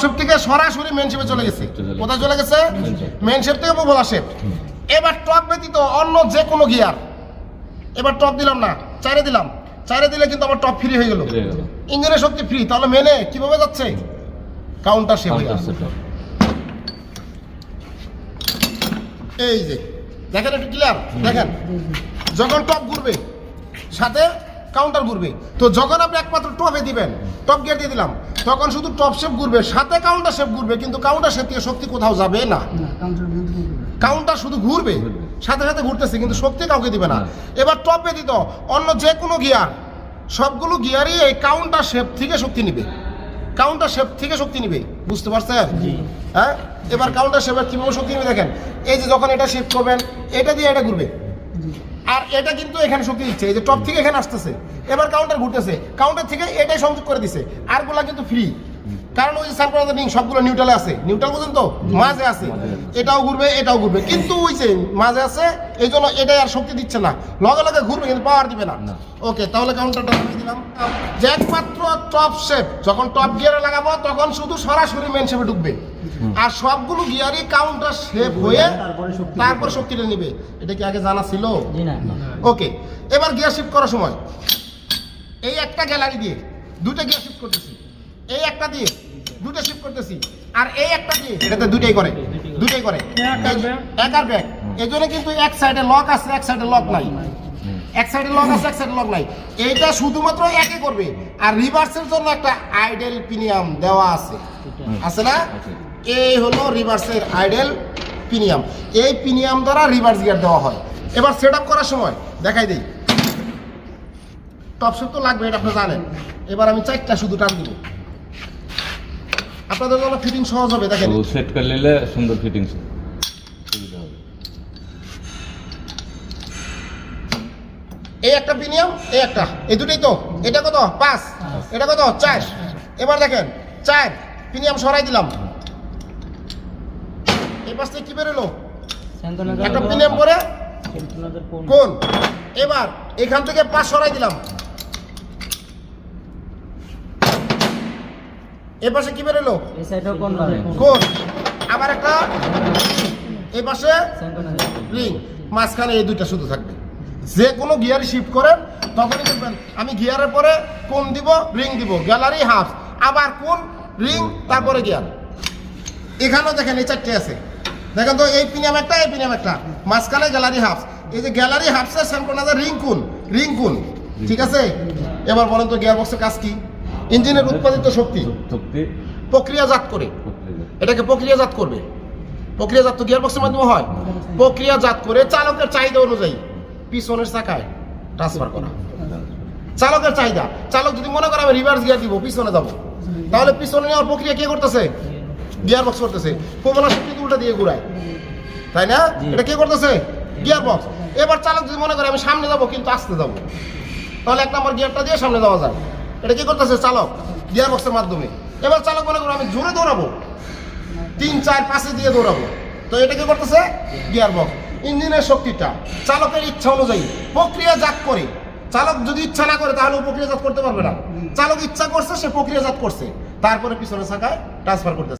Top থেকে সরাসরি main শেপে চলে গেছে। কোথায় চলে গেছে? Main shape। মেন শেপ থেকে মোবলা শেপ এবার টপ ব্যতীত অন্য যে কোনো গিয়ার এবার টপ দিলাম না চারে দিলাম। চারে দিলে কিন্তু আমার টপ ফ্রি হয়ে গেল। ইঞ্জিনের শক্তি ফ্রি তাহলে মেনে কীভাবে যাচ্ছে? কাউন্টার শেপ হয়ে যাচ্ছে এই যে দেখেন একটু ক্লিয়ার দেখেন? যখন টপ ঘুরবে সাথে কাউন্টার ঘুরবে। তো যখন আপনি একমাত্র টপে দিবেন টপ গিয়ার দিয়ে দিলাম তখন শুধু টপ শেপ ঘুরবে সাথে কাউন্টার শেপ ঘুরবে কিন্তু কাউন্টার শেপ থেকে শক্তি কোথাও যাবে না। কাউন্টার শুধু ঘুরবে। সাথে সাথে ঘুরতেছে কিন্তু শক্তি কাউকে দিবে না। না। এবার টপ ব্যতীত অন্য যে কোনো গিয়ার সবগুলো গিয়ারই এই কাউন্টার শেপ থেকে শক্তি নিবে। কাউন্টার শেপ থেকে শক্তি নিবে বুঝতে পারছেন? হ্যাঁ? এবার কাউন্টার শেপের কীভাবে শক্তি নিবে দেখেন এই যে যখন এটা শিফট করবেন এটা দিয়ে এটা ঘুরবে। আর এটা কিন্তু এখানে শক্তি দিচ্ছে এই যে টপ থেকে এখানে আসতেছে। এবার কাউন্টার ঘুরতেছে। কাউন্টার থেকে এটাই সংযোগ করে দিছে। আরগুলা কিন্তু ফ্রি কারণ ওই যে সানপ্রাইজার রিং সবগুলো নিউট্রালে আছে। নিউট্রাল বুঝেন তো মাঝে আছে। এটাও ঘুরবে এটাও ঘুরবে। কিন্তু ওই যে মাঝে আছে এই জন্য এটাই আর শক্তি দিচ্ছে না। লগে লগে ঘুরবে কিন্তু পাওয়ার দিবে না। না। ওকে তাহলে কাউন্টারটা আমি দিলাম। যে একমাত্র টপ শেপ যখন টপ গিয়ারে লাগাবো তখন শুধু সরাসরি মেন শেপে ঢুকবে। আর সবগুলো গিয়ারই কাউন্টার শেপ হয়ে তারপর শক্তিটা নিবে। এটা কি আগে জানা ছিল? ওকে এবার গিয়ার শিফট করার সময়। এই একটা গ্যালারি দিয়ে দুটো গিয়ার শিফট করতেছি। এই একটা দিয়ে দুটো শিফট করতেছি। আর এই একটা দিয়ে এটাতে দুটাই করে দুটাই করে। এক আর ব্যাক এই জন্য কিন্তু এক সাইডে লক আছে এক সাইডে লক নাই। এক সাইডে লক আছে এক সাইডে লক নাই। এইটা শুধুমাত্র একে করবে। আর রিভার্সের জন্য একটা আইডেল পিনিয়াম দেওয়া আছে। আছে না। এই হলো রিভার্সের আইডেল পিনিয়াম এই পিনিয়াম দ্বারা রিভার্স গিয়ার দেওয়া হয়। এবার সেট করার সময় দেখাই দিই। টপ তো লাগবে এটা আপনি জানেন। এবার আমি চারটা শুধু টান দিব। আপনাদের জন্য ফিটিং সহজ হবে দেখেন। সেট করে নিলে সুন্দর হবে এই একটা প্রিমিয়াম এই একটা। এই দুটোই তো। এটা কত? পাঁচ। এটা কত? চার। এবার দেখেন চার। প্রিমিয়াম সরাই দিলাম। এই পাশ থেকে কি বেরোলো? একটা প্রিমিয়াম করে কোন? এবার এখান থেকে পাঁচ সরাই দিলাম। এ পাশে কি বেরোলো? কোন আবার একটা? এই পাশে? রিং। মাঝখানে এই দুইটা শুধু থাকবে। যে কোনো গিয়ার শিফট করেন তখনই দেখবেন আমি গিয়ারের পরে কোন দিব? রিং দিব। Gallery half. আবার কোন? রিং তারপরে গিয়ার। এখানেও দেখেন এই চারটে আছে। দেখেন তো এই পিনিয়াম একটা এই পিনিয়াম একটা। মাঝখানে গ্যালারি হাফ এই যে গ্যালারি হাফসের স্যাম্পনাদের রিং কোন? রিং কোন? ঠিক আছে? এবার বলেন তো গিয়ার বক্সের কাজ কি? ইঞ্জিনের উৎপাদিত শক্তি। শক্তি। প্রক্রিয়াজাত করে। এটাকে প্রক্রিয়াজাত করবে। প্রক্রিয়াজাত তো গিয়ারবক্সের মাধ্যমে হয়। প্রক্রিয়াজাত করে চালকের চাহিদা অনুযায়ী পিছনের চাকায় ট্রান্সফার করা। চালকের চাহিদা। চালক যদি মনে করে আমি রিভার্স গিয়ার দিব পিছনে যাব। তাহলে পিছনে নেওয়ার প্রক্রিয়া কে করতেছে? গিয়ার বক্স করতেছে। কোমলা শক্তি উল্টা দিয়ে ঘুরায়। তাই না? এটা কে করতেছে? গিয়ার বক্স এবার চালক যদি মনে করে আমি সামনে যাব কিন্তু আসতে যাব। তাহলে এক নম্বর গিয়ারটা দিয়ে সামনে যাওয়া যায় এটা কি করতেছে? চালক। গিয়ার বক্সের মাধ্যমে। এবার চালক মনে করো আমি জোরে দৌড়াবো। তিন চার পাশে দিয়ে দৌড়াবো। তো এটা কি করতেছে? গিয়ার বক্স ইঞ্জিনের শক্তিটা। চালকের ইচ্ছা অনুযায়ী প্রক্রিয়া প্রক্রিয়াজাত করে। চালক যদি ইচ্ছা না করে তাহলে প্রক্রিয়াজাত করতে পারবে না। চালক ইচ্ছা করছে সে প্রক্রিয়াজাত করছে। তারপরে পিছনে শাখায় ট্রান্সফার করতেছে।